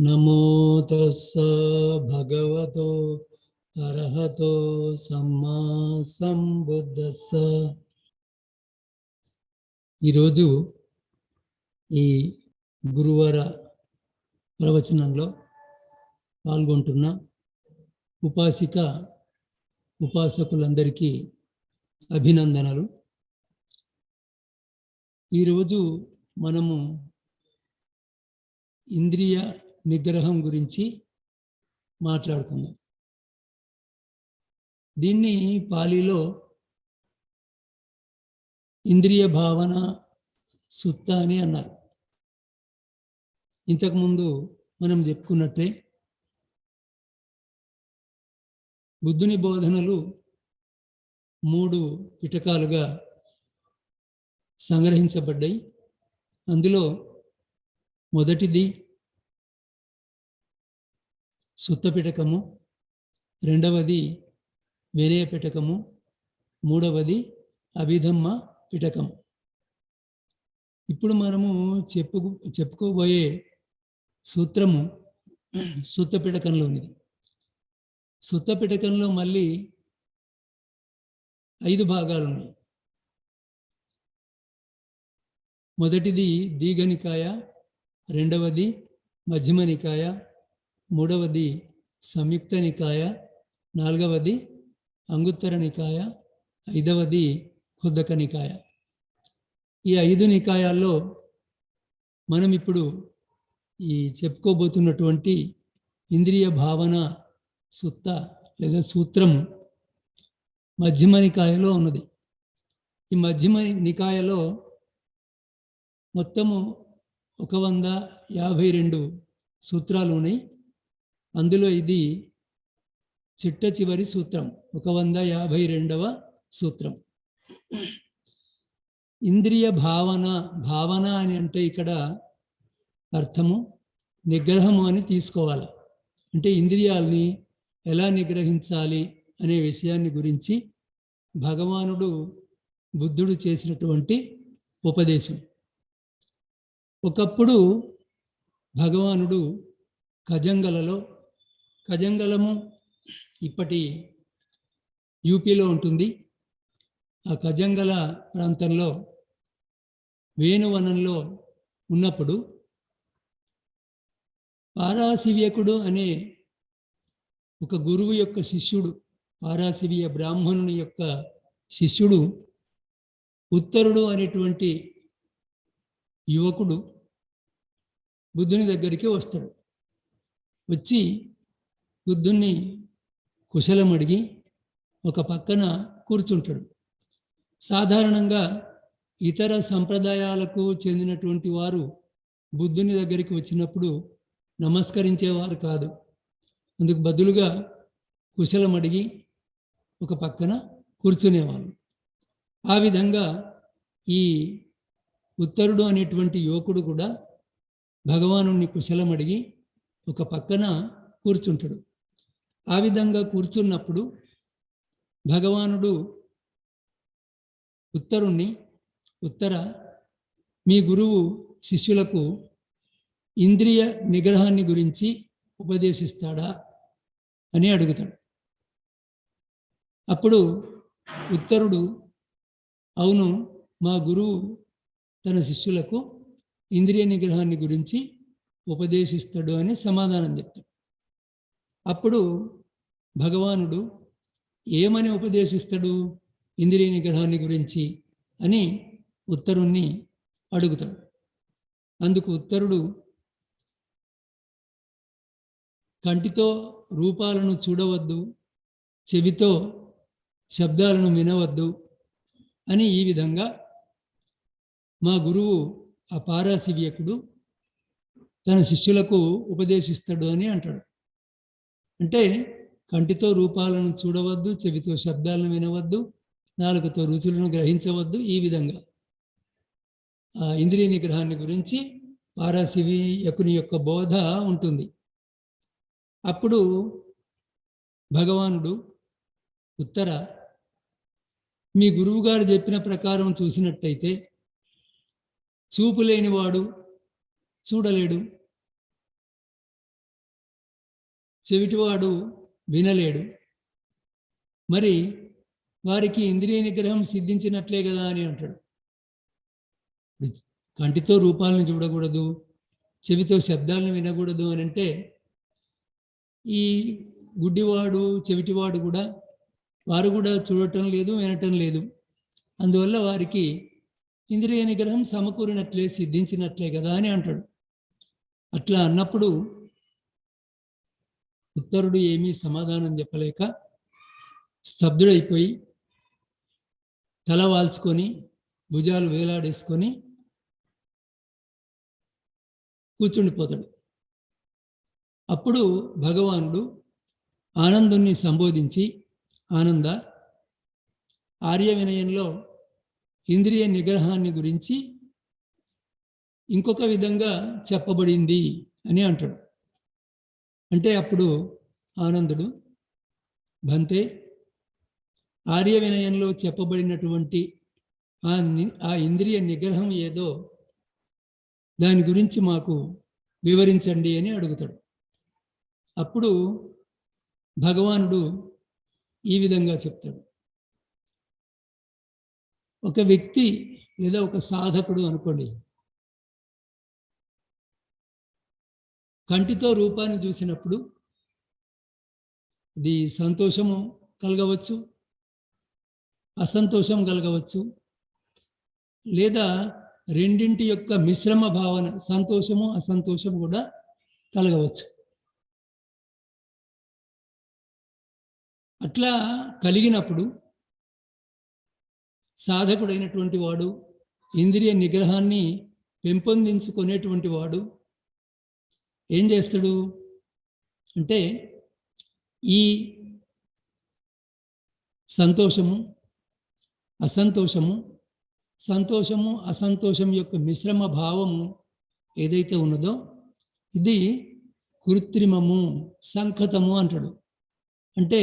నమో తస్స భగవతో అర్హతో సమ్మా సంబుద్ధస్స. ఈరోజు ఈ గురువార ప్రవచనంలో పాల్గొంటున్న ఉపాసిక ఉపాసకులందరికీ అభినందనలు. ఈరోజు మనము ఇంద్రియ నిగ్రహం గురించి మాట్లాడుకుందాం. దీన్ని పాలీలో ఇంద్రియ భావన సుత్త అని అన్నారు. ఇంతకుముందు మనం చెప్పుకున్నట్టే బుద్ధుని బోధనలు మూడు పిటకాలుగా సంగ్రహించబడ్డాయి. అందులో మొదటిది సుత్త పిటకము రెండవది వినయ పిటకము మూడవది అభిధమ్మ పిటకం ఇప్పుడు మనము చెప్పు చెప్పుకోబోయే సూత్రము సుత్త పిటకంలోనిది సుత్త పిటకంలో మళ్ళీ ఐదు భాగాలు ఉన్నాయి మొదటిది దీఘనికాయ రెండవది మధ్యమ నికాయ మూడవది సంయుక్త నికాయ నాలుగవది అంగుత్తర నికాయ ఐదవది ఖుద్దక నికాయ. ఈ ఐదు నికాయాల్లో మనం ఇప్పుడు ఈ చెప్పుకోబోతున్నటువంటి ఇంద్రియ భావన సుత్త లేదా సూత్రం మధ్యమ నికాయలో ఉన్నది. ఈ మధ్యమ నికాయలో మొత్తము ఒక వంద యాభై రెండు సూత్రాలు ఉన్నాయి. అందులో ఇది చిట్ట చివరి సూత్రం ఒక వంద యాభై రెండవ సూత్రం. ఇంద్రియ భావన భావన అని అంటే ఇక్కడ అర్థము నిగ్రహము అని తీసుకోవాలి. అంటే ఇంద్రియాల్ని ఎలా నిగ్రహించాలి అనే విషయాన్ని గురించి భగవానుడు బుద్ధుడు చేసినటువంటి ఉపదేశం. ఒకప్పుడు భగవానుడు కజంగలలో కజంగలము ఇప్పటి యూపీలో ఉంటుంది. ఆ కజంగల ప్రాంతంలో వేణువనంలో ఉన్నప్పుడు పారాశివ్యకుడు అనే ఒక గురువు యొక్క శిష్యుడు పారాశివ్య బ్రాహ్మణుని యొక్క శిష్యుడు ఉత్తరుడు అనేటువంటి యువకుడు బుద్ధుని దగ్గరికి వస్తాడు. వచ్చి బుద్ధుణ్ణి కుశలం అడిగి ఒక పక్కన కూర్చుంటాడు. సాధారణంగా ఇతర సంప్రదాయాలకు చెందినటువంటి వారు బుద్ధుని దగ్గరికి వచ్చినప్పుడు నమస్కరించేవారు కాదు. అందుకు బదులుగా కుశలం అడిగి ఒక పక్కన కూర్చునేవాళ్ళు. ఆ విధంగా ఈ ఉత్తరుడు అనేటువంటి యువకుడు కూడా భగవాను కుశలం అడిగి ఒక పక్కన కూర్చుంటాడు. ఆ విధంగా కూర్చున్నప్పుడు భగవానుడు ఉత్తరుణ్ణి ఉత్తర మీ గురువు శిష్యులకు ఇంద్రియ నిగ్రహాన్ని గురించి ఉపదేశిస్తాడా? అని అడుగుతాడు. అప్పుడు ఉత్తరుడు అవును మా గురువు తన శిష్యులకు ఇంద్రియ నిగ్రహాన్ని గురించి ఉపదేశిస్తాడు అని సమాధానం చెప్తాడు. అప్పుడు భగవానుడు ఏమని ఉపదేశిస్తాడు ఇంద్రియ నిగ్రహాన్ని గురించి అని ఉత్తరుణ్ణి అడుగుతాడు. అందుకు ఉత్తరుడు కంటితో రూపాలను చూడవద్దు చెవితో శబ్దాలను వినవద్దు అని ఈ విధంగా మా గురువు ఆ పారాశివ్యకుడు తన శిష్యులకు ఉపదేశిస్తాడు అని అంటాడు. అంటే కంటితో రూపాలను చూడవద్దు చెవితో శబ్దాలను వినవద్దు నాలుగుతో రుచులను గ్రహించవద్దు ఈ విధంగా. ఆ ఇంద్రియ నిగ్రహాన్ని గురించి పారాశివ్యకుని యొక్క బోధ ఉంటుంది. అప్పుడు భగవానుడు ఉత్తర మీ గురువుగారు చెప్పిన ప్రకారం చూసినట్టయితే చూపు లేనివాడు చూడలేడు. చెవిటివాడు వినలేడు. మరి వారికి ఇంద్రియ నిగ్రహం సిద్ధించినట్లే కదా అని అంటాడు. కంటితో రూపాలను చూడకూడదు చెవితో శబ్దాలను వినకూడదు అని అంటే ఈ గుడ్డివాడు చెవిటివాడు కూడా వారు కూడా చూడటం లేదు వినటం లేదు. అందువల్ల వారికి ఇంద్రియ నిగ్రహం సమకూరినట్లే సిద్ధించినట్లే కదా అని అంటాడు. అట్లా అన్నప్పుడు ఉత్తరుడు ఏమీ సమాధానం చెప్పలేక స్తబ్దుడైపోయి తల వాల్చుకొని భుజాలు వేలాడేసుకొని కూర్చుండిపోతాడు. అప్పుడు భగవానుడు ఆనందుణ్ణి సంబోధించి ఆనంద ఆర్య వినయంలో ఇంద్రియ నిగ్రహాన్ని గురించి ఇంకొక విధంగా చెప్పబడింది అని అంటాడు. అంటే అప్పుడు ఆనందుడు భంతే ఆర్య వినయంలో చెప్పబడినటువంటి ఆ ఆ ఇంద్రియ నిగ్రహం ఏదో దాని గురించి మాకు వివరించండి అని అడుగుతాడు. అప్పుడు భగవానుడు ఈ విధంగా చెప్తాడు. ఒక వ్యక్తి లేదా ఒక సాధకుడు అనుకోండి కంటితో రూపాన్ని చూసినప్పుడు ఇది సంతోషము కలగవచ్చు అసంతోషం కలగవచ్చు లేదా రెండింటి యొక్క మిశ్రమ భావన సంతోషము అసంతోషం కూడా కలగవచ్చు. అట్లా కలిగినప్పుడు సాధకుడైనటువంటి వాడు ఇంద్రియ నిగ్రహాన్ని పెంపొందించుకునేటువంటి వాడు ఏం చేస్తాడు? అంటే ఈ సంతోషము అసంతోషము సంతోషము అసంతోషం యొక్క మిశ్రమ భావము ఏదైతే ఉన్నదో ఇది కృత్రిమము సంకతము అంటాడు. అంటే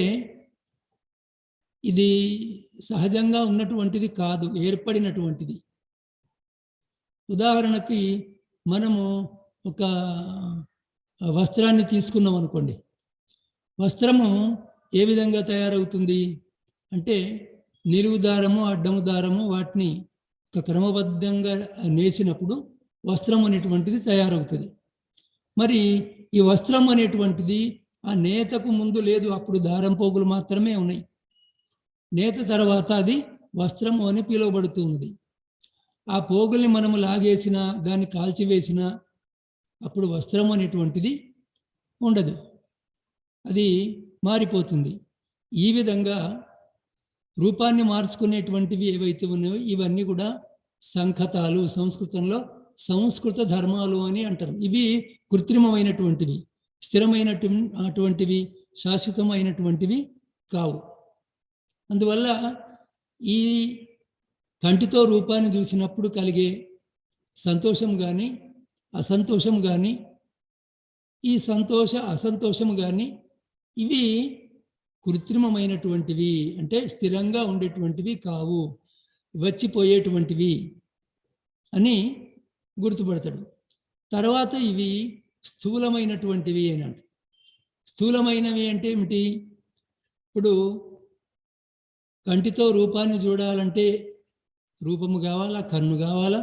ఇది సహజంగా ఉన్నటువంటిది కాదు ఏర్పడినటువంటిది. ఉదాహరణకి మనము ఒక వస్త్రాన్ని తీసుకున్నాం అనుకోండి. వస్త్రము ఏ విధంగా తయారవుతుంది? అంటే నిలువు దారము అడ్డము దారము వాటిని ఒక క్రమబద్ధంగా నేసినప్పుడు వస్త్రం అనేటువంటిది తయారవుతుంది. మరి ఈ వస్త్రం అనేటువంటిది ఆ నేతకు ముందు లేదు అప్పుడు దారం పోగులు మాత్రమే ఉన్నాయి. నేత తర్వాత అది వస్త్రము అని పిలువబడుతున్నది ఆ పోగుల్ని మనము లాగేసిన దాన్ని కాల్చివేసిన అప్పుడు వస్త్రం అనేటువంటిది ఉండదు. అది మారిపోతుంది. ఈ విధంగా రూపాన్ని మార్చుకునేటువంటివి ఏవైతే ఉన్నాయో ఇవన్నీ కూడా సంకతాలు సంస్కృతంలో సంస్కృత ధర్మాలు అని అంటారు. ఇవి కృత్రిమమైనటువంటివి స్థిరమైనటు అటువంటివి శాశ్వతమైనటువంటివి కావు. అందువల్ల ఈ కంటితో రూపాన్ని చూసినప్పుడు కలిగే సంతోషం కానీ అసంతోషం కానీ ఈ సంతోష అసంతోషం కానీ ఇవి కృత్రిమమైనటువంటివి అంటే స్థిరంగా ఉండేటువంటివి కావు వచ్చిపోయేటువంటివి అని గుర్తుపడతాడు. తర్వాత ఇవి స్థూలమైనటువంటివి అని అంట స్థూలమైనవి అంటే ఏమిటి? ఇప్పుడు కంటితో రూపాన్ని చూడాలంటే రూపము కావాలా కన్ను కావాలా?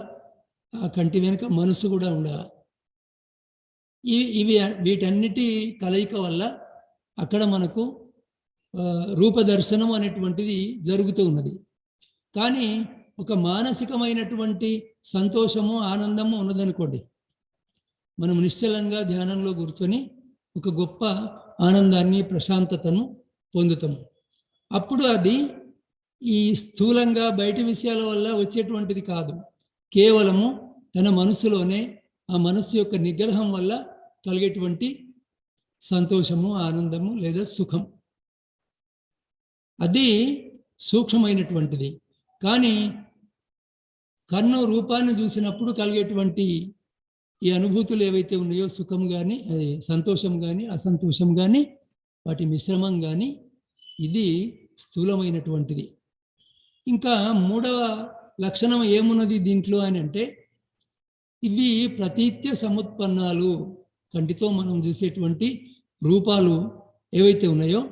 ఆ కంటి వెనుక మనసు కూడా ఉండాలి. ఈ ఇవి వీటన్నిటి కలయిక వల్ల అక్కడ మనకు రూపదర్శనం అనేటువంటిది జరుగుతూ ఉన్నది. కానీ ఒక మానసికమైనటువంటి సంతోషము ఆనందము ఉన్నదనుకోండి. మనం నిశ్చలంగా ధ్యానంలో కూర్చొని ఒక గొప్ప ఆనందాన్ని ప్రశాంతతను పొందుతాము. అప్పుడు అది ఈ స్థూలంగా బయట విషయాల వల్ల వచ్చేటువంటిది కాదు. కేవలము తన మనసులోనే ఆ మనస్సు యొక్క నిగ్రహం వల్ల కలిగేటువంటి సంతోషము ఆనందము లేదా సుఖం. అది సూక్ష్మమైనటువంటిది. కానీ కన్ను రూపాన్ని చూసినప్పుడు కలిగేటువంటి ఈ అనుభూతులు ఏవైతే ఉన్నాయో సుఖం కానీ అది సంతోషం కానీ అసంతోషం కానీ వాటి మిశ్రమం కానీ ఇది స్థూలమైనటువంటిది. ఇంకా మూడవ లక్షణం ఏమున్నది దీంట్లో అని అంటే ఇవి ప్రతీత్య సముత్పన్నాలు. కంటితో మనం చూసేటువంటి రూపాలు ఏవైతే ఉన్నాయో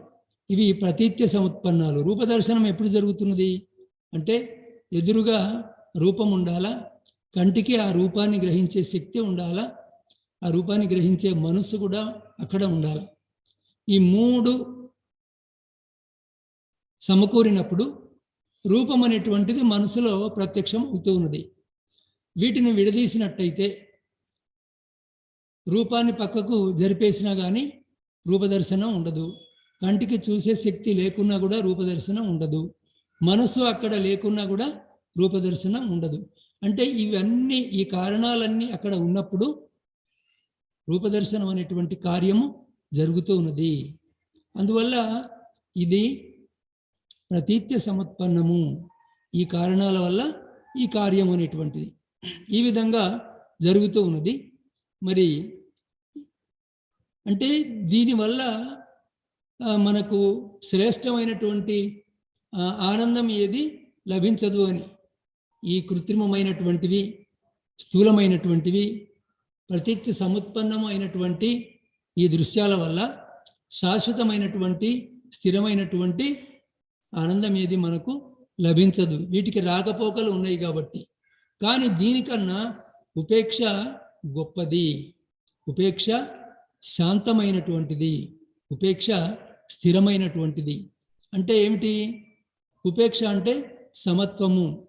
ఇవి ప్రతీత్య సముత్పన్నాలు. రూపదర్శనం ఎప్పుడు జరుగుతున్నది? అంటే ఎదురుగా రూపం ఉండాలా? కంటికి ఆ రూపాన్ని గ్రహించే శక్తి ఉండాలా? ఆ రూపాన్ని గ్రహించే మనస్సు కూడా అక్కడ ఉండాలి? ఈ మూడు సమకూరినప్పుడు రూపం అనేటువంటిది మనసులో ప్రత్యక్షం అవుతూ ఉన్నది. వీటిని విడదీసినట్టయితే రూపాన్ని పక్కకు జరిపేసినా కానీ రూపదర్శనం ఉండదు. కంటికి చూసే శక్తి లేకున్నా కూడా రూపదర్శనం ఉండదు. మనసు అక్కడ లేకున్నా కూడా రూపదర్శనం ఉండదు. అంటే ఇవన్నీ ఈ కారణాలన్నీ అక్కడ ఉన్నప్పుడు రూపదర్శనం అనేటువంటి కార్యము జరుగుతూ ఉన్నది. అందువల్ల ఇది ప్రతీత్య సముత్పన్నము ఈ కారణాల వల్ల ఈ కార్యం అనేటువంటిది. ఈ విధంగా జరుగుతూ ఉన్నది. మరి అంటే దీనివల్ల మనకు శ్రేష్టమైనటువంటి ఆనందం ఏది? లభించదు అని. ఈ కృత్రిమమైనటువంటివి స్థూలమైనటువంటివి ప్రతీత్య సముత్పన్నం అయినటువంటి ఈ దృశ్యాల వల్ల శాశ్వతమైనటువంటి స్థిరమైనటువంటి ఆనందం ఏది మనకు లభించదు. వీటికి రాకపోకలు ఉన్నాయి కాబట్టి. కానీ దీనికన్నా ఉపేక్ష గొప్పది. ఉపేక్ష శాంతమైనటువంటిది. ఉపేక్ష స్థిరమైనటువంటిది. అంటే ఏమిటి? ఉపేక్ష అంటే సమత్వము.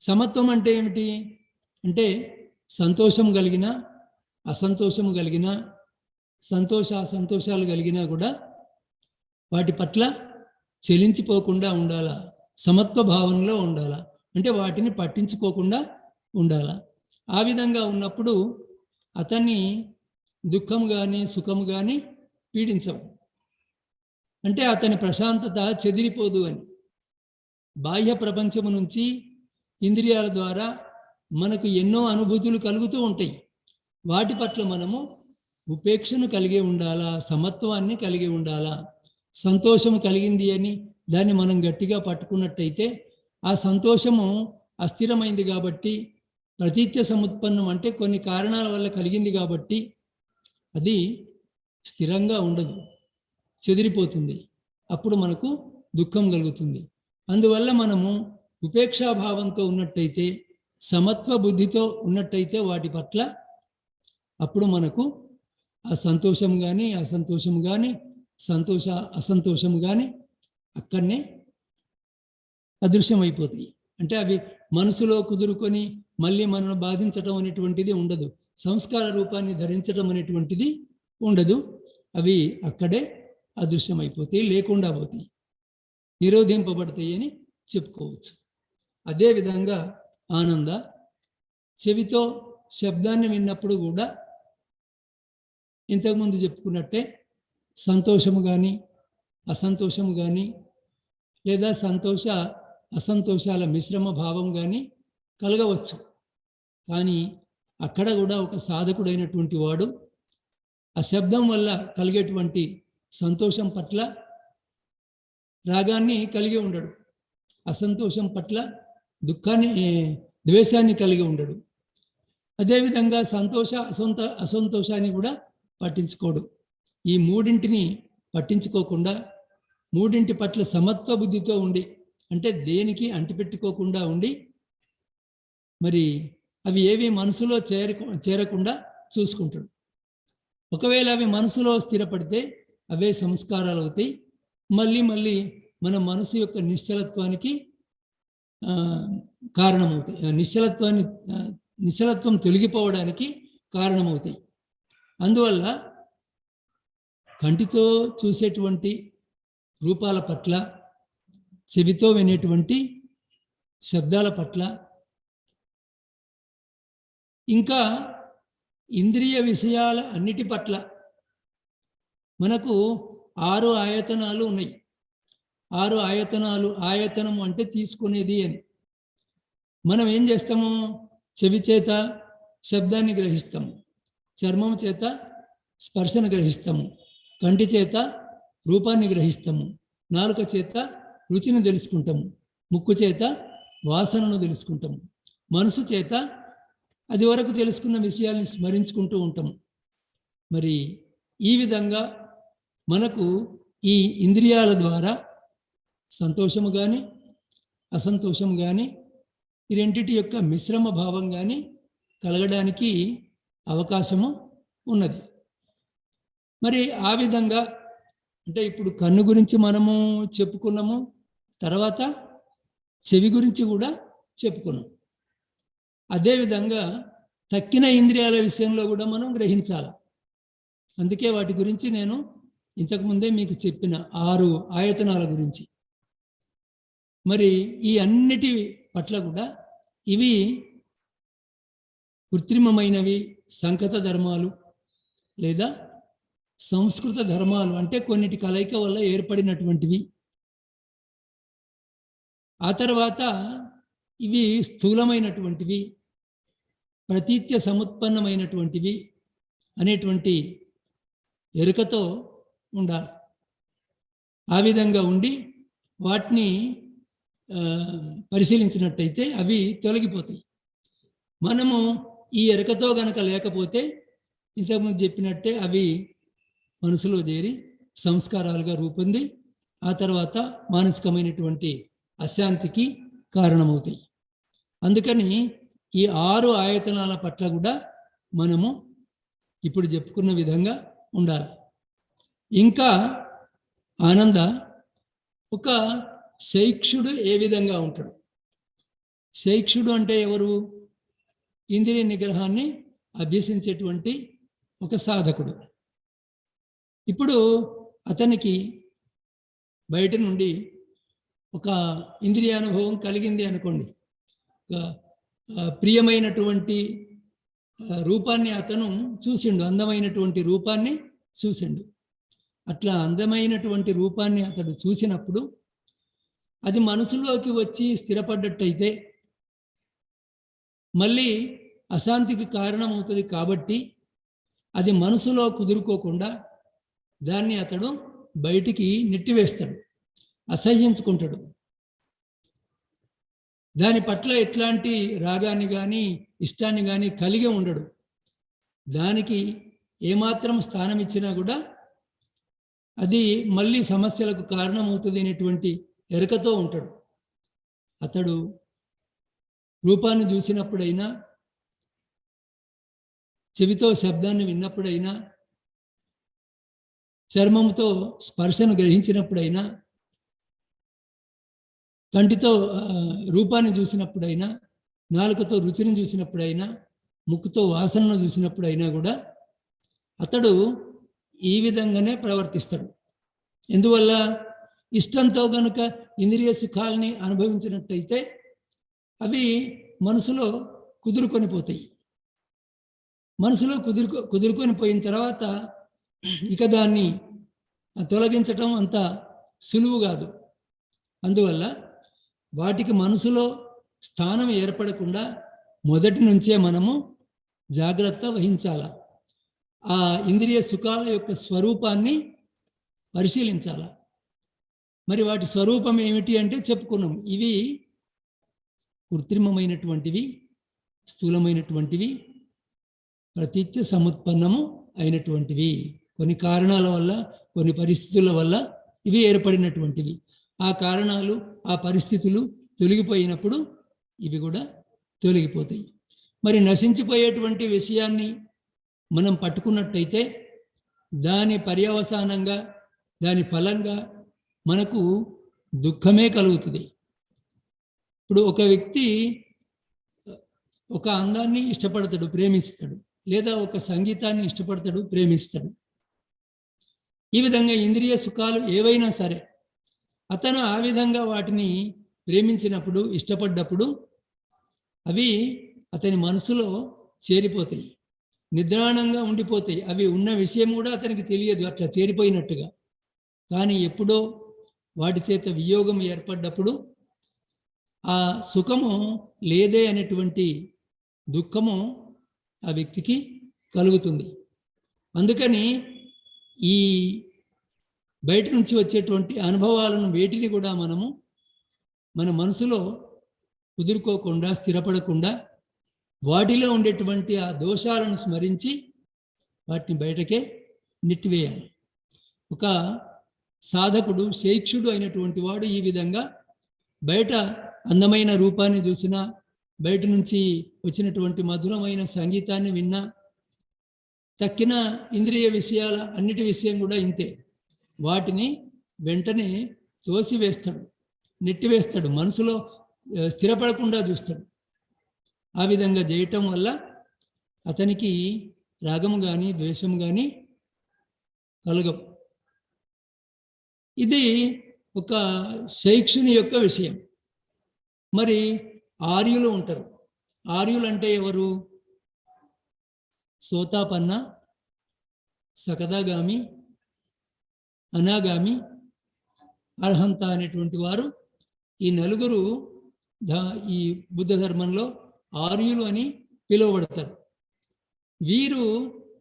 సమత్వం అంటే ఏమిటి? అంటే సంతోషం కలిగిన అసంతోషము కలిగిన సంతోష అసంతోషాలు కలిగినా కూడా వాటి పట్ల చెలించిపోకుండా ఉండాలా? సమత్వ భావనలో ఉండాలా? అంటే వాటిని పట్టించుకోకుండా ఉండాలా? ఆ విధంగా ఉన్నప్పుడు అతన్ని దుఃఖం కానీ సుఖము కానీ పీడించవు. అంటే అతని ప్రశాంతత చెదిరిపోదు అని. బాహ్య ప్రపంచము నుంచి ఇంద్రియాల ద్వారా మనకు ఎన్నో అనుభూతులు కలుగుతూ ఉంటాయి. వాటి పట్ల మనము ఉపేక్షను కలిగి ఉండాలా? సమత్వాన్ని కలిగి ఉండాలా? సంతోషము కలిగింది అని దాన్ని మనం గట్టిగా పట్టుకున్నట్టయితే ఆ సంతోషము అస్థిరమైంది కాబట్టి ప్రతీత్య సముత్పన్నం అంటే కొన్ని కారణాల వల్ల కలిగింది కాబట్టి అది స్థిరంగా ఉండదు చెదిరిపోతుంది. అప్పుడు మనకు దుఃఖం కలుగుతుంది. అందువల్ల మనము ఉపేక్షాభావంతో ఉన్నట్టయితే సమత్వ బుద్ధితో ఉన్నట్టయితే వాటి పట్ల అప్పుడు మనకు ఆ సంతోషం కానీ అసంతోషం కానీ సంతోష అసంతోషం కానీ అక్కడనే అదృశ్యమైపోతాయి. అంటే అవి మనసులో కుదురుకొని మళ్ళీ మనను బాధించటం అనేటువంటిది ఉండదు. సంస్కార రూపాన్ని ధరించటం అనేటువంటిది ఉండదు. అవి అక్కడే అదృశ్యమైపోతాయి లేకుండా పోతాయి. నిరోధింపబడతాయి అని చెప్పుకోవచ్చు. అదేవిధంగా ఆనంద చెవితో శబ్దాన్ని విన్నప్పుడు కూడా ఇంతకుముందు చెప్పుకున్నట్టే సంతోషము కానీ అసంతోషము కానీ లేదా సంతోష అసంతోషాల మిశ్రమ భావం కానీ కలగవచ్చు. కానీ అక్కడ కూడా ఒక సాధకుడైనటువంటి వాడు ఆ శబ్దం వల్ల కలిగేటువంటి సంతోషం పట్ల రాగాన్ని కలిగి ఉండడు. అసంతోషం పట్ల దుఃఖాన్ని ద్వేషాన్ని కలిగి ఉండడు. అదేవిధంగా సంతోష అసంత అసంతోషాన్ని కూడా పట్టించుకోడు. ఈ మూడింటిని పట్టించుకోకుండా మూడింటి పట్ల సమత్వ బుద్ధితో ఉండి అంటే దేనికి అంటిపెట్టుకోకుండా ఉండి మరి అవి ఏవి మనసులో చేరకు చేరకుండా చూసుకుంటాడు. ఒకవేళ అవి మనసులో స్థిరపడితే అవే సంస్కారాలు అవుతాయి మళ్ళీ మళ్ళీ మన మనసు యొక్క నిశ్చలత్వానికి కారణమవుతాయి. ఆ నిశ్చలత్వాన్ని నిశ్చలత్వం తొలగిపోవడానికి కారణమవుతాయి. అందువల్ల కంటితో చూసేటువంటి రూపాల పట్ల చెవితో వినేటువంటి శబ్దాల పట్ల ఇంకా ఇంద్రియ విషయాల అన్నిటి పట్ల మనకు ఆరు ఆయతనాలు ఉన్నాయి. ఆరు ఆయతనాలు ఆయతనం అంటే తీసుకునేది అని. మనం ఏం చేస్తాము? చెవి చేత శబ్దాన్ని గ్రహిస్తాము. చర్మం చేత స్పర్శను గ్రహిస్తాము. కంటి చేత రూపాన్ని గ్రహిస్తాము. నాలుక చేత రుచిని తెలుసుకుంటాము. ముక్కు చేత వాసనను తెలుసుకుంటాము. మనసు చేత అది వరకు తెలుసుకున్న విషయాల్ని స్మరించుకుంటూ ఉంటాము. మరి ఈ విధంగా మనకు ఈ ఇంద్రియాల ద్వారా సంతోషము కానీ అసంతోషము కానీ ఈ రెండిటి యొక్క మిశ్రమ భావం కానీ కలగడానికి అవకాశము ఉన్నది. మరి ఆ విధంగా అంటే ఇప్పుడు కన్ను గురించి మనము చెప్పుకున్నాము తర్వాత చెవి గురించి కూడా చెప్పుకున్నాం. అదేవిధంగా తక్కిన ఇంద్రియాల విషయంలో కూడా మనం గ్రహించాలి. అందుకే వాటి గురించి నేను ఇంతకుముందే మీకు చెప్పిన ఆరు ఆయతనాల గురించి. మరి ఈ అన్నిటి పట్ల కూడా ఇవి కృత్రిమమైనవి సంకత ధర్మాలు లేదా సంస్కృత ధర్మాలు అంటే కొన్నిటి కలయిక వల్ల ఏర్పడినటువంటివి. ఆ తర్వాత ఇవి స్థూలమైనటువంటివి ప్రతీత్య సముత్పన్నమైనటువంటివి అనేటువంటి ఎరుకతో ఉండాలి. ఆ విధంగా ఉండి వాటిని పరిశీలించినట్టయితే అవి తొలగిపోతాయి. మనము ఈ ఎరుకతో గనక లేకపోతే ఇంతకుముందు చెప్పినట్టే అవి మనసులో చేరి సంస్కారాలుగా రూపొంది ఆ తర్వాత మానసికమైనటువంటి అశాంతికి కారణమవుతాయి. అందుకని ఈ ఆరు ఆయతనాల పట్ల కూడా మనము ఇప్పుడు చెప్పుకున్న విధంగా ఉండాలి. ఇంకా ఆనంద ఒక శైక్షుడు ఏ విధంగా ఉంటాడు? శైక్షుడు అంటే ఎవరు? ఇంద్రియ నిగ్రహాన్ని అభ్యసించేటువంటి ఒక సాధకుడు. ఇప్పుడు అతనికి బయట నుండి ఒక ఇంద్రియానుభవం కలిగింది అనుకోండి. ఒక ప్రియమైనటువంటి రూపాన్ని అతను చూసిండు అందమైనటువంటి రూపాన్ని చూసిండు. అట్లా అందమైనటువంటి రూపాన్ని అతడు చూసినప్పుడు అది మనసులోకి వచ్చి స్థిరపడ్డట్టయితే మళ్ళీ అశాంతికి కారణమవుతుంది కాబట్టి అది మనసులో కుదురుకోకుండా దాన్ని అతడు బయటికి నెట్టివేస్తాడు అసహ్యించుకుంటాడు. దాని పట్ల ఎట్లాంటి రాగాన్ని కానీ ఇష్టాన్ని కానీ కలిగి ఉండడు. దానికి ఏమాత్రం స్థానం ఇచ్చినా కూడా అది మళ్ళీ సమస్యలకు కారణమవుతుంది అనేటువంటి ఎరకతో ఉంటాడు. అతడు రూపాన్ని చూసినప్పుడైనా చెవితో శబ్దాన్ని విన్నప్పుడైనా చర్మంతో స్పర్శను గ్రహించినప్పుడైనా కంటితో రూపాన్ని చూసినప్పుడైనా నాలుకతో రుచిని చూసినప్పుడైనా ముక్కుతో వాసనను చూసినప్పుడైనా కూడా అతడు ఈ విధంగానే ప్రవర్తిస్తాడు. ఎందువల్ల? ఇష్టంతో గనుక ఇంద్రియ సుఖాలని అనుభవించినట్టయితే అవి మనసులో కుదురుకొని పోతాయి. మనసులో కుదురుకో కుదురుకొని పోయిన తర్వాత ఇక దాన్ని తొలగించటం అంత సులువు కాదు. అందువల్ల వాటికి మనసులో స్థానం ఏర్పడకుండా మొదటి నుంచే మనము జాగ్రత్త వహించాల? ఆ ఇంద్రియ సుఖాల యొక్క స్వరూపాన్ని పరిశీలించాల? మరి వాటి స్వరూపం ఏమిటి అంటే చెప్పుకున్నాం. ఇవి కృత్రిమమైనటువంటివి స్థూలమైనటువంటివి ప్రతిత్య సముత్పన్నము అయినటువంటివి. కొన్ని కారణాల వల్ల కొన్ని పరిస్థితుల వల్ల ఇవి ఏర్పడినటువంటివి. ఆ కారణాలు ఆ పరిస్థితులు తొలగిపోయినప్పుడు ఇవి కూడా తొలగిపోతాయి. మరి నశించిపోయేటువంటి విషయాన్ని మనం పట్టుకున్నట్టయితే దాని పర్యవసానంగా దాని ఫలంగా మనకు దుఃఖమే కలుగుతుంది. ఇప్పుడు ఒక వ్యక్తి ఒక అందాన్ని ఇష్టపడతాడు ప్రేమిస్తాడు. లేదా ఒక సంగీతాన్ని ఇష్టపడతాడు ప్రేమిస్తాడు. ఈ విధంగా ఇంద్రియ సుఖాలు ఏవైనా సరే అతను ఆ విధంగా వాటిని ప్రేమించినప్పుడు ఇష్టపడ్డప్పుడు అవి అతని మనసులో చేరిపోతాయి. నిద్రాణంగా ఉండిపోతాయి. అవి ఉన్న విషయం కూడా అతనికి తెలియదు. అట్లా చేరిపోయినట్టుగా. కానీ ఎప్పుడో వాటి చేత వియోగం ఏర్పడ్డప్పుడు ఆ సుఖము లేదే అనేటువంటి దుఃఖము ఆ వ్యక్తికి కలుగుతుంది. అందుకని ఈ బయట నుంచి వచ్చేటువంటి అనుభవాలను వేటిని కూడా మనము మన మనసులో కుదురుకోకుండా స్థిరపడకుండా వాటిలో ఉండేటువంటి ఆ దోషాలను స్మరించి వాటిని బయటకే నెట్టివేయాలి. ఒక సాధకుడు శైక్షుడు అయినటువంటి వాడు ఈ విధంగా బయట అందమైన రూపాన్ని చూసినా బయట నుంచి వచ్చినటువంటి మధురమైన సంగీతాన్ని విన్నా తక్కిన ఇంద్రియ విషయాల అన్నిటి విషయం కూడా ఇంతే. వాటిని వెంటనే తోసివేస్తాడు నెట్టివేస్తాడు మనసులో స్థిరపడకుండా చూస్తాడు. ఆ విధంగా చేయటం వల్ల అతనికి రాగము కానీ ద్వేషము కానీ కలగవు. ఇది ఒక శైక్షుని యొక్క విషయం. మరి ఆర్యులు ఉంటారు. ఆర్యులు అంటే ఎవరు? సోతాపన్న సకదాగామి అనాగామి అర్హంత అనేటువంటి వారు ఈ నలుగురు ఈ బుద్ధ ధర్మంలో ఆర్యులు అని పిలువబడతారు. వీరు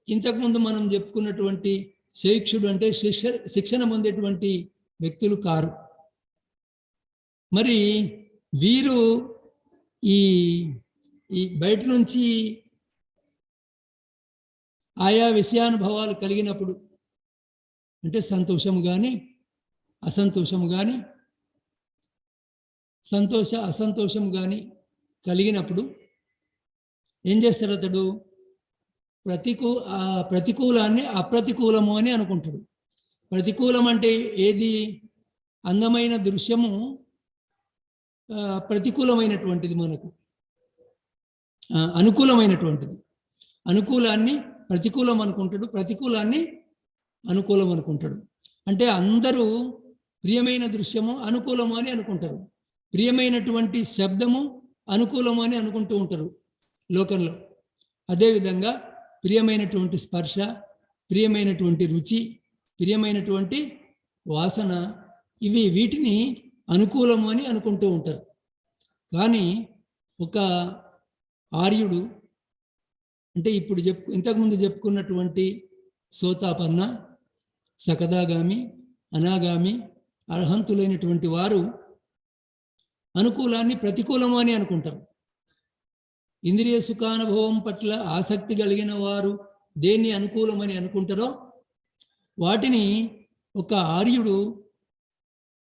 ఇంతకుముందు మనం చెప్పుకున్నటువంటి శైక్షుడు అంటే శిక్ష శిక్షణ పొందేటువంటి వ్యక్తులు కారు. మరి వీరు ఈ ఈ బయట నుంచి ఆయా విషయానుభవాలు కలిగినప్పుడు అంటే సంతోషము కానీ అసంతోషము కానీ సంతోష అసంతోషము కానీ కలిగినప్పుడు ఏం చేస్తాడు అతడు? ప్రతికూ ఆ ప్రతికూలాన్ని అప్రతికూలము అని అనుకుంటాడు. ప్రతికూలం అంటే ఏది? అందమైన దృశ్యము ప్రతికూలమైనటువంటిది మనకు. అనుకూలమైనటువంటిది. అనుకూలాన్ని ప్రతికూలం అనుకుంటాడు ప్రతికూలాన్ని అనుకూలం అనుకుంటాడు. అంటే అందరూ ప్రియమైన దృశ్యము అనుకూలము అని అనుకుంటారు. ప్రియమైనటువంటి శబ్దము అనుకూలము అని అనుకుంటూ ఉంటారు లోకంలో. అదేవిధంగా ప్రియమైనటువంటి స్పర్శ ప్రియమైనటువంటి రుచి ప్రియమైనటువంటి వాసన ఇవి వీటిని అనుకూలము అని అనుకుంటూ ఉంటారు. కానీ ఒక ఆర్యుడు అంటే ఇప్పుడు చెప్పు ఇంతకుముందు చెప్పుకున్నటువంటి సోతాపన్న సకదాగామి అనాగామి అర్హంతులైనటువంటి వారు అనుకూలాన్ని ప్రతికూలము అని అనుకుంటారు ఇంద్రియ సుఖానుభవం పట్ల ఆసక్తి కలిగిన వారు దేన్ని అనుకూలమని అనుకుంటారో వాటిని ఒక ఆర్యుడు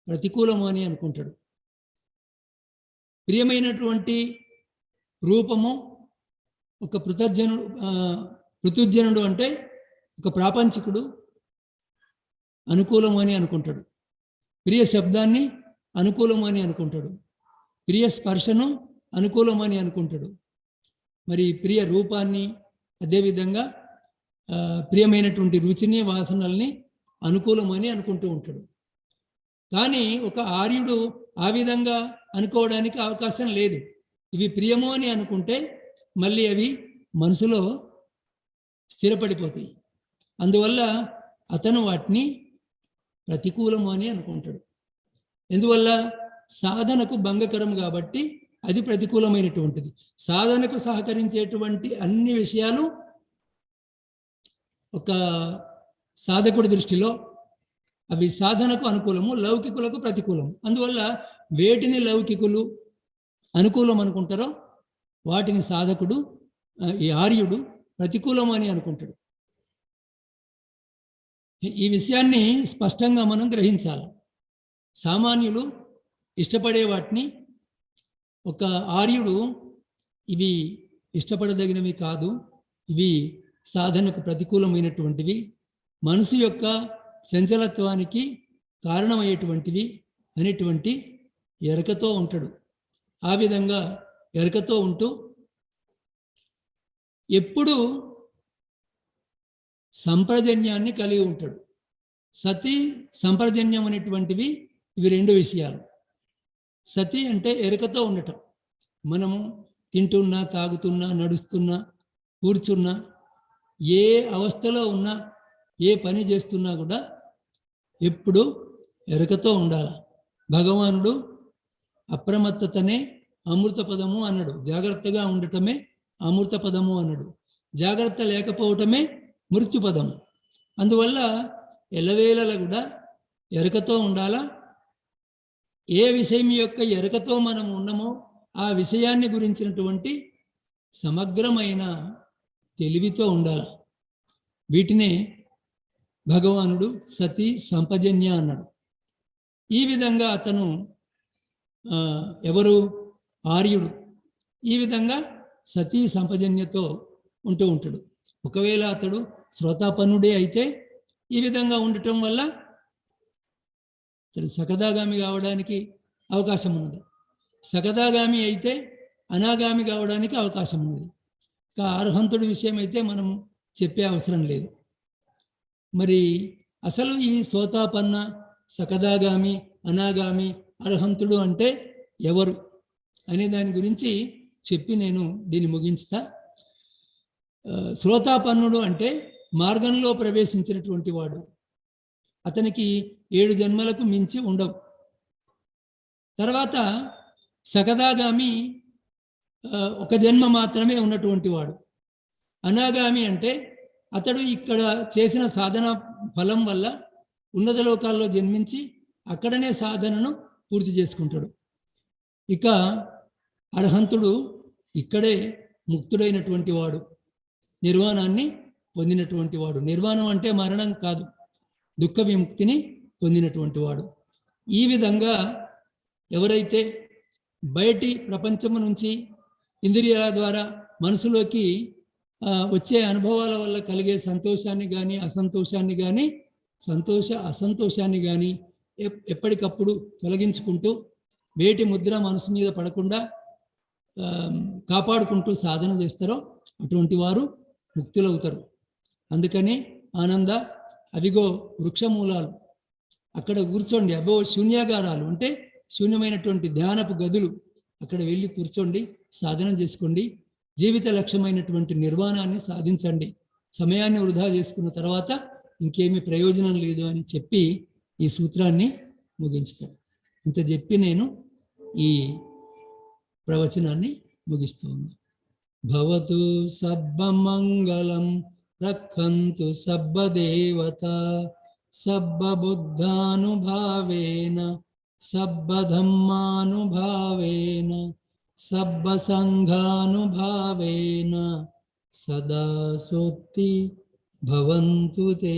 ప్రతికూలము అని అనుకుంటాడు. ప్రియమైనటువంటి రూపము ఒక పృతజ్జనుడు ఆ, పృథుజ్జనుడు అంటే ఒక ప్రాపంచికుడు అనుకూలము అని అనుకుంటాడు. ప్రియ శబ్దాన్ని అనుకూలము అని అనుకుంటాడు. ప్రియ స్పర్శను అనుకూలమని అనుకుంటాడు. మరి ప్రియ రూపాన్ని అదేవిధంగా ప్రియమైనటువంటి రుచిని వాసనల్ని అనుకూలమని అనుకుంటూ ఉంటాడు. కానీ ఒక ఆర్యుడు ఆ విధంగా అనుకోవడానికి అవకాశం లేదు. ఇవి ప్రియము అని అనుకుంటే మళ్ళీ అవి మనసులో స్థిరపడిపోతాయి. అందువల్ల అతను వాటిని ప్రతికూలము అని అనుకుంటాడు. ఎందువల్ల? సాధనకు భంగకరం కాబట్టి అది ప్రతికూలమైనటువంటిది. సాధనకు సహకరించేటువంటి అన్ని విషయాలు ఒక సాధకుడి దృష్టిలో అవి సాధనకు అనుకూలము లౌకికులకు ప్రతికూలం అందువల్ల వేటిని లౌకికులు అనుకూలం అనుకుంటారో వాటిని సాధకుడు ఈ ఆర్యుడు ప్రతికూలమని అనుకుంటాడు. ఈ- ఈ విషయాన్ని స్పష్టంగా మనం గ్రహించాలి. సామాన్యులు ఇష్టపడే వాటిని ఒక ఆర్యుడు ఇవి ఇష్టపడదగినవి కాదు ఇవి సాధనకు ప్రతికూలమైనటువంటివి మనసు యొక్క చంచలత్వానికి కారణమయ్యేటువంటివి అనేటువంటి ఎరకతో ఉంటాడు. ఆ విధంగా ఎరకతో ఉంటూ ఎప్పుడు సంప్రజన్యాన్ని కలిగి ఉంటాడు. సతి సంప్రజన్యం అనేటువంటివి ఇవి రెండు విషయాలు. సతి అంటే ఎరకతో ఉండటం. మనము తింటున్నా తాగుతున్నా నడుస్తున్నా కూర్చున్నా ఏ అవస్థలో ఉన్నా ఏ పని చేస్తున్నా కూడా ఎప్పుడు ఎరకతో ఉండాలి. భగవానుడు అప్రమత్తతనే అమృత పదము అన్నాడు. జాగ్రత్తగా ఉండటమే అమృత పదము అన్నాడు. జాగ్రత్త లేకపోవటమే మృత్యుపదము అందువల్ల ఎల్లవేళలా కూడా ఎరకతో ఉండాలా? ఏ విషయం యొక్క ఎరకతో మనం ఉన్నామో ఆ విషయాన్ని గురించినటువంటి సమగ్రమైన తెలివితో ఉండాలి? వీటినే భగవానుడు సతీ సంపజన్య అన్నాడు. ఈ విధంగా అతను ఎవరు? ఆర్యుడు. ఈ విధంగా సతీ సంపజన్యతో ఉంటూ ఉంటాడు. ఒకవేళ అతడు శ్రోతాపన్నుడే అయితే ఈ విధంగా ఉండటం వల్ల అతడు సకదాగామి కావడానికి అవకాశం ఉన్నది. సకదాగామి అయితే అనాగామి కావడానికి అవకాశం ఉన్నది. ఇక అర్హంతుడి విషయం అయితే మనం చెప్పే అవసరం లేదు. మరి అసలు ఈ సోతాపన్న సకదాగామి అనాగామి అర్హంతుడు అంటే ఎవరు? అనే దాని గురించి చెప్పి నేను దీన్ని ముగించుతా. శ్రోతాపన్నుడు అంటే మార్గంలో ప్రవేశించినటువంటి వాడు. అతనికి ఏడు జన్మలకు మించి ఉండవు. తర్వాత సకదాగామి ఒక జన్మ మాత్రమే ఉన్నటువంటి వాడు. అనాగామి అంటే అతడు ఇక్కడ చేసిన సాధన ఫలం వల్ల ఉన్నత లోకాల్లో జన్మించి అక్కడనే సాధనను పూర్తి చేసుకుంటాడు. ఇక అర్హంతుడు ఇక్కడే ముక్తుడైనటువంటి వాడు నిర్వాణాన్ని పొందినటువంటి వాడు. నిర్వాణం అంటే మరణం కాదు దుఃఖ విముక్తిని పొందినటువంటి వాడు. ఈ విధంగా ఎవరైతే బయటి ప్రపంచము నుంచి ఇంద్రియాల ద్వారా మనసులోకి వచ్చే అనుభవాల వల్ల కలిగే సంతోషాన్ని కానీ అసంతోషాన్ని కానీ సంతోష అసంతోషాన్ని కానీ ఎప్- ఎప్పటికప్పుడు తొలగించుకుంటూ వేటి ముద్ర మనసు మీద పడకుండా కాపాడుకుంటూ సాధన చేస్తారో అటువంటి వారు ముక్తులవుతారు. అందుకని ఆనంద అవిగో వృక్షమూలాలు అక్కడ కూర్చోండి. అబో శూన్యాగారాలు అంటే శూన్యమైనటువంటి ధ్యానపు గదులు. అక్కడ వెళ్ళి కూర్చోండి సాధన చేసుకోండి. జీవిత లక్ష్యమైనటువంటి నిర్వాణాన్ని సాధించండి. సమయాన్ని వృధా చేసుకున్న తర్వాత ఇంకేమీ ప్రయోజనం లేదు అని చెప్పి ఈ సూత్రాన్ని ముగించుతాడు ఇంత చెప్పి నేను ఈ ప్రవచనాన్ని ముగిస్తూ ఉన్నా భవతు సబ్బమంగళం రక్షంతు సబ్బదేవత సబ్బబుద్ధానుభావేన సబ్బధమ్మానుభావేన సబ్బసంఘానుభావేన సదా సోక్తి భవంతు తే